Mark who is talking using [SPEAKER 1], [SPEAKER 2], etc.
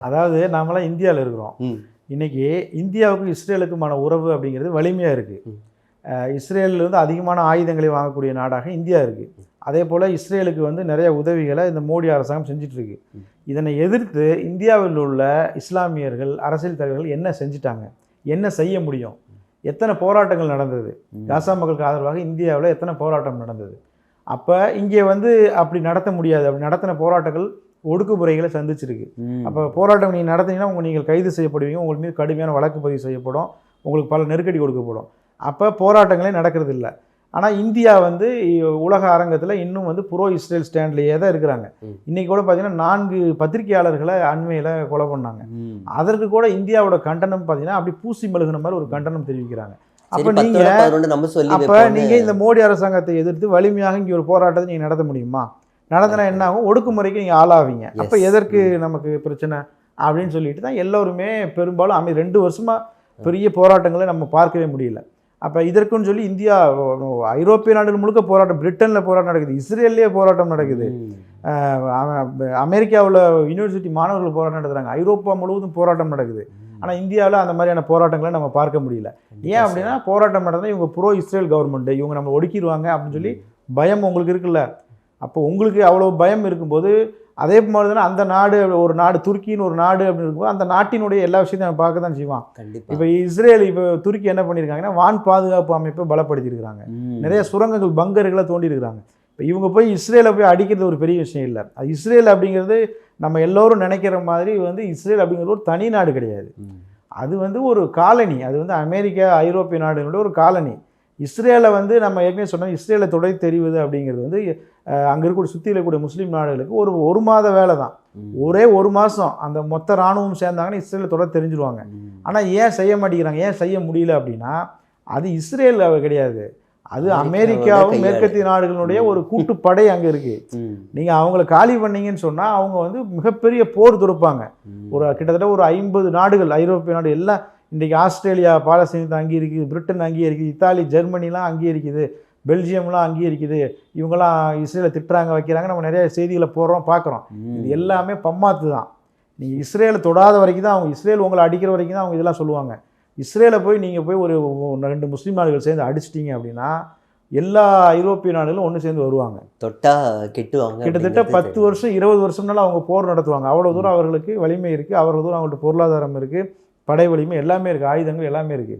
[SPEAKER 1] அதாவது நாமெல்லாம் இந்தியாவில் இருக்கிறோம்.
[SPEAKER 2] ம்.
[SPEAKER 1] இன்னைக்கு இந்தியாவுக்கும் இஸ்ரேலுக்குமான உறவு அப்படிங்கிறது வலிமையாக இருக்குது. இஸ்ரேலில் வந்து அதிகமான ஆயுதங்களை வாங்கக்கூடிய நாடாக இந்தியா இருக்குது அதே போல் இஸ்ரேலுக்கு வந்து நிறைய உதவிகளை இந்த மோடி அரசாங்கம்
[SPEAKER 2] ம்.
[SPEAKER 1] இதனை எதிர்த்து இந்தியாவில் உள்ள இஸ்லாமியர்கள் அரசியல் தலைவர்கள் என்ன செஞ்சிட்டாங்க? என்ன செய்ய முடியும்? எத்தனை போராட்டங்கள் நடந்தது. காசா மக்களுக்கு ஆதரவாக இந்தியாவில் எத்தனை போராட்டம் நடந்தது? அப்போ இங்கே வந்து அப்படி நடத்த முடியாது. அப்படி நடத்தின போராட்டங்கள் ஒடுக்குமுறைகளை சந்திச்சிருக்கு. அப்போ போராட்டம் நீங்கள் நடத்தினீங்கன்னா உங்கள் நீங்கள் கைது செய்யப்படுவீங்க. உங்கள் மீது கடுமையான வழக்கு பதிவு செய்யப்படும். உங்களுக்கு பல நெருக்கடி கொடுக்கப்படும். அப்போ போராட்டங்களே நடக்கிறது இல்லை ஆனால் இந்தியா வந்து உலக அரங்கத்தில் இன்னும் வந்து புரோ இஸ்ரேல் ஸ்டாண்ட்லேயே தான் இருக்கிறாங்க.
[SPEAKER 2] ம்.
[SPEAKER 1] இன்னைக்கு கூட பார்த்தீங்கன்னா நான்கு பத்திரிகையாளர்களை அண்மையில் கொலை பண்ணாங்க. அதற்கு கூட இந்தியாவோட கண்டனம் பார்த்தீங்கன்னா அப்படி பூசி மெழுகுன மாதிரி ஒரு கண்டனம் தெரிவிக்கிறாங்க. அப்போ நீங்கள் அப்போ. நீங்கள் இந்த மோடி அரசாங்கத்தை எதிர்த்து வலிமையாக இங்கே ஒரு போராட்டத்தை நீங்கள் நடத்த முடியுமா? நடத்தினா என்ன ஆகும் ஒடுக்குமுறைக்கு நீங்கள் ஆளாவீங்க. அப்போ. எதற்கு நமக்கு பிரச்சனை? அப்படின்னு சொல்லிட்டு தான் எல்லோருமே பெரும்பாலும் அமை ரெண்டு வருஷமா பெரிய போராட்டங்களை நம்ம பார்க்கவே முடியல. அப்போ இதற்குன்னு சொல்லி இந்தியா ஐரோப்பிய நாடுகள் முழுக்க போராட்டம் பிரிட்டனில் போராட்டம் நடக்குது இஸ்ரேல்லேயே போராட்டம் நடக்குது. அமெரிக்காவில் யூனிவர்சிட்டி மாணவர்கள் போராட்டம் நடத்துகிறாங்க ஐரோப்பா முழுவதும் போராட்டம் நடக்குது. ஆனால் இந்தியாவில் அந்த மாதிரியான போராட்டங்களை நம்ம பார்க்க முடியல. ஏன் அப்படின்னா போராட்டம் நடந்தால் இவங்க ப்ரோ இஸ்ரேல் கவர்மெண்ட் இவங்க நம்ம ஒடுக்கிடுவாங்க அப்படின்னு சொல்லி பயம் உங்களுக்கு இருக்குல்ல? அப்போ உங்களுக்கு அவ்வளோ பயம் இருக்கும்போது அதே மாதிரி தானே அந்த நாடு ஒரு நாடு துருக்கின்னு ஒரு நாடு அப்படின்னு இருக்கும்போது அந்த நாட்டினுடைய எல்லா விஷயத்தையும் நம்ம பார்க்க தான் செய்வான்
[SPEAKER 2] கண்டிப்பா.
[SPEAKER 1] இப்போ இஸ்ரேல் இப்போ துருக்கி என்ன பண்ணியிருக்காங்கன்னா வான் பாதுகாப்பு அமைப்பை பலப்படுத்தியிருக்கிறாங்க. நிறைய சுரங்கங்கள் பங்கர்களை தோண்டி இருக்கிறாங்க இப்போ இவங்க போய் இஸ்ரேலை போய் அடிக்கிறது ஒரு பெரிய விஷயம் இல்லை. அது இஸ்ரேல் அப்படிங்கிறது நம்ம எல்லோரும் நினைக்கிற மாதிரி வந்து இஸ்ரேல் அப்படிங்கிறது ஒரு தனி நாடு கிடையாது. அது வந்து ஒரு காலனி. அது வந்து அமெரிக்கா ஐரோப்பிய நாடுகளுடைய ஒரு காலனி. இஸ்ரேலை வந்து நம்ம ஏற்கனவே சொன்னோம் இஸ்ரேலை தொடை தெரிவது அப்படிங்கிறது வந்து அங்கே இருக்கக்கூடிய சுற்றி இருக்கக்கூடிய முஸ்லீம் நாடுகளுக்கு ஒரு ஒரு மாத வேலை தான். ஒரே ஒரு மாதம் அந்த மொத்த இராணுவம் சேர்ந்தாங்கன்னா இஸ்ரேலை தொடர் தெரிஞ்சிருவாங்க. ஆனால் ஏன் செய்ய மாட்டேங்கிறாங்க ஏன் செய்ய முடியல அப்படின்னா அது இஸ்ரேல் கிடையாது அது அமெரிக்காவும். மேற்கத்திய நாடுகளுடைய ஒரு கூட்டுப்படை அங்கே இருக்கு. நீங்கள் அவங்கள காலி பண்ணீங்கன்னு சொன்னால் அவங்க வந்து மிகப்பெரிய போர் தொடுப்பாங்க. ஒரு கிட்டத்தட்ட ஒரு ஐம்பது நாடுகள் ஐரோப்பிய நாடு எல்லாம் இன்றைக்கி ஆஸ்திரேலியா பாலஸ்தீனத்தை அங்கீகரிக்குது பிரிட்டன் அங்கீகரிக்குது இத்தாலி ஜெர்மனிலாம் அங்கீகரிக்குது பெல்ஜியம்லாம் அங்கீகரிக்குது இவங்கெல்லாம் இஸ்ரேலை திட்டுறாங்க வைக்கிறாங்க. நம்ம நிறைய செய்திகளை போடுறோம் பார்க்குறோம். இது எல்லாமே பம்மாத்து தான். நீங்கள் இஸ்ரேலை தொடாத வரைக்கும் தான் அவங்க இஸ்ரேல் உங்களை அடிக்கிற வரைக்கும் தான் அவங்க இதெல்லாம் சொல்லுவாங்க. இஸ்ரேலை போய் நீங்கள் போய் ஒரு ரெண்டு முஸ்லீம் நாடுகள் சேர்ந்து அடிச்சிட்டீங்க அப்படின்னா எல்லா ஐரோப்பிய நாடுகளும் ஒன்று சேர்ந்து வருவாங்க.
[SPEAKER 2] தொட்டா கெட்டுவாங்க
[SPEAKER 1] கிட்டத்தட்ட பத்து வருஷம் இருபது வருஷம்னால அவங்க போர் நடத்துவாங்க. அவ்வளோ தூரம் அவர்களுக்கு வலிமை இருக்குது அவ்வளோ தூரம் அவங்கள்ட்ட பொருளாதாரம் இருக்குது படை வலிமை எல்லாமே இருக்குது ஆயுதங்கள் எல்லாமே இருக்குது